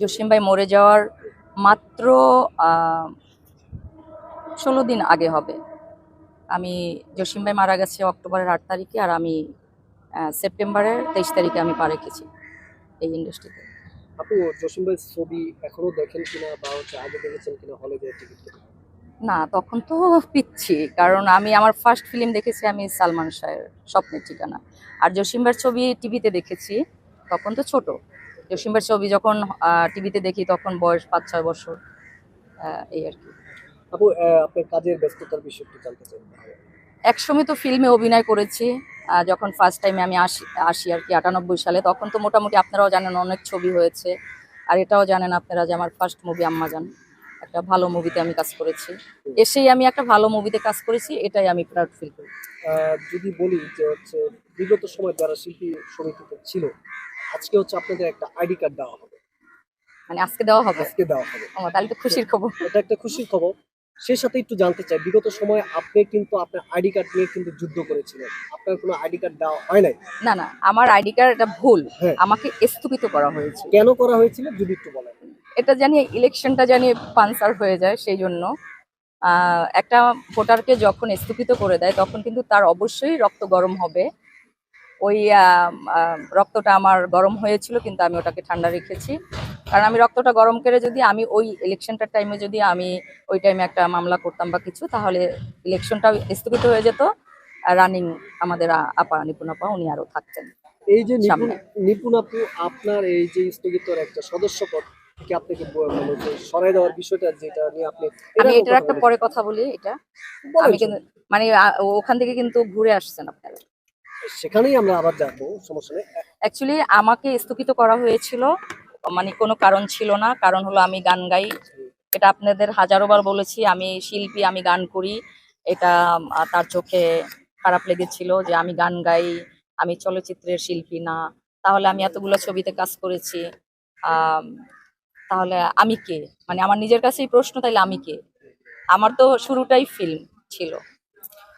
জসিম ভাই মরে যাওয়ার মাত্র ষোলো দিন আগে হবে। আমি জসিম ভাই মারা গেছে অক্টোবরের আট তারিখে আর আমি সেপ্টেম্বরের তেইশ তারিখে আমি পা রেখেছি এই ইন্ডাস্ট্রিতে। আপু জসিম ভাই ছবি এখনও দেখেন কিনা বা হচ্ছে আগে দেখেছেন কিনা হলে টিকিট না তখন তো পিচ্ছি কারণ আমি আমার ফার্স্ট ফিল্ম দেখেছি আমি সালমান শাহের স্বপ্নের ঠিকানা। আর জসিমবার ছবি টিভিতে দেখেছি তখন তো ছোট। জসিমবার ছবি যখন টিভিতে দেখি তখন বয়স পাঁচ ছয় বছর এই আর কি। আপু আপনার কাজের ব্যস্ততার বিষয়টি জানতে চাই। একসময় তো ফিল্মে অভিনয় করেছি যখন ফার্স্ট টাইমে আমি আসি আসি আর কি আটানব্বই সালে তখন তো মোটামুটি আপনারাও জানেন অনেক ছবি হয়েছে আর এটাও জানেন আপনারা যে আমার ফার্স্ট মুভি আম্মা আম্মাজান। একটা ভালো মুভিতে আমি কাজ করেছি। এসেই আমি একটা ভালো মুভিতে কাজ করেছি এটাই আমি প্রাউড ফিল করি। আহ, যদি বলি যে হচ্ছে বিগত সময় যারা শিল্পী সমিতিতে ছিল আজকে হচ্ছে আপনাদের একটা আইডি কার্ড দেওয়া হবে। মানে আজকে দেওয়া হবে? আজকে দেওয়া হবে। আমার তাহলে তো খুশির খবর। এটা একটা খুশির খবর। সেই সাথে একটু জানতে চাই বিগত সময় আপনি কিন্তু আপনার আইডি কার্ড নিয়ে কিন্তু যুদ্ধ করেছিলেন। আপনার কোনো আইডি কার্ড দেওয়া হয় নাই? না না আমার আইডি কার্ড এটা ভুল। হ্যাঁ। আমাকে স্থগিত করা হয়েছে। কেন করা হয়েছিল যদি একটু বলেন। এটা জানি ইলেকশনটা জানি পানসার হয়ে যায় সেই জন্য একটা ভোটারকে যখন স্থগিত করে দেয় তখন কিন্তু তার অবশ্যই রক্ত গরম হবে। ওই রক্তটা আমার গরম হয়েছিল কিন্তু আমি ওটাকে ঠান্ডা রেখেছি। কারণ আমি রক্তটা গরম করে যদি আমি ওই ইলেকশনটার টাইমে যদি আমি ওই টাইমে একটা মামলা করতাম বা কিছু তাহলে ইলেকশনটা স্থগিত হয়ে যেত। রানিং আমাদের আপা নিপুণ আপা উনি আরও থাকতেন এই যে নিপুণ। আপু আপনার এই যে স্থগিতর একটা সদস্য সদস্যপদ থেকে আপনাকে মানে যে সরাই দেওয়ার বিষয়টা যেটা নিয়ে আপনি আমি এটার একটা পরে কথা বলি এটা। আমি কিন্তু মানে ওখান থেকে কিন্তু ঘুরে আসছেন আপনারা। সেখানেই আমরা আবার যাব সমস্যা নেই। অ্যাকচুয়ালি আমাকে স্থগিত করা হয়েছিল মানে কোনো কারণ ছিল না। কারণ হলো আমি গান গাই। এটা আপনাদের হাজারো বার বলেছি আমি শিল্পী আমি গান করি। এটা তার চোখে খারাপ লেগেছিল যে আমি গান গাই আমি চলচ্চিত্রের শিল্পী না। তাহলে আমি এতগুলো ছবিতে কাজ করেছি। তাহলে আমি কে? মানে আমার নিজের কাছেই প্রশ্ন তাইলে আমি কে? আমার তো শুরুটাই ফিল্ম ছিল।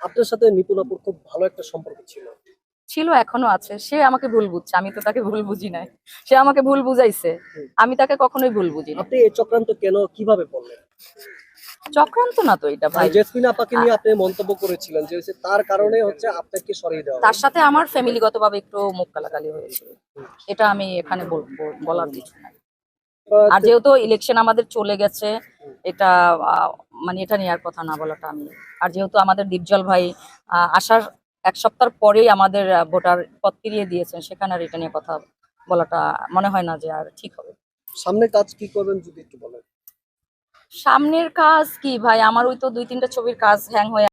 আপনার সাথে নিপুণ আপুর খুব ভালো একটা সম্পর্ক ছিল। ছিল এখনও আছে। সে আমাকে ভুল বুঝছে আমি তো তাকে ভুল বুঝি নাই। সে আমাকে ভুল বুঝাইছে। আমি তাকে কখনোই ভুল বুঝি না আপনি এই চক্রান্ত কেন কীভাবে করলেন? চক্রান্ত না তো এটা ভাই। জেসমিন আপাকে নিয়ে আপনি মন্তব্য করেছিলেন যে হচ্ছে তার কারণে হচ্ছে আপনাকে সরিয়ে দেওয়া তার সাথে আমার ফ্যামিলিগতভাবে একটু মুখ কালাকালি হয়েছিল এটা আমি এখানে বলব বলার কিছু নাই। আর যেহেতু ইলেকশন আমাদের চলে গেছে এটা মানে এটা নেওয়ার কথা না বলাটা আমি। আর যেহেতু আমাদের দীপজল ভাই আসার এক সপ্তাহ পরেই আমাদের ভোটার পদ ফিরিয়ে দিয়েছেন সেখানে আর এটা নিয়ে কথা বলাটা মনে হয় না যে আর ঠিক হবে। সামনে কাজ কি করবেন যদি একটু বলেন? সামনের কাজ কি ভাই? আমার ওই তো দুই তিনটা ছবির কাজ হ্যাং হয়ে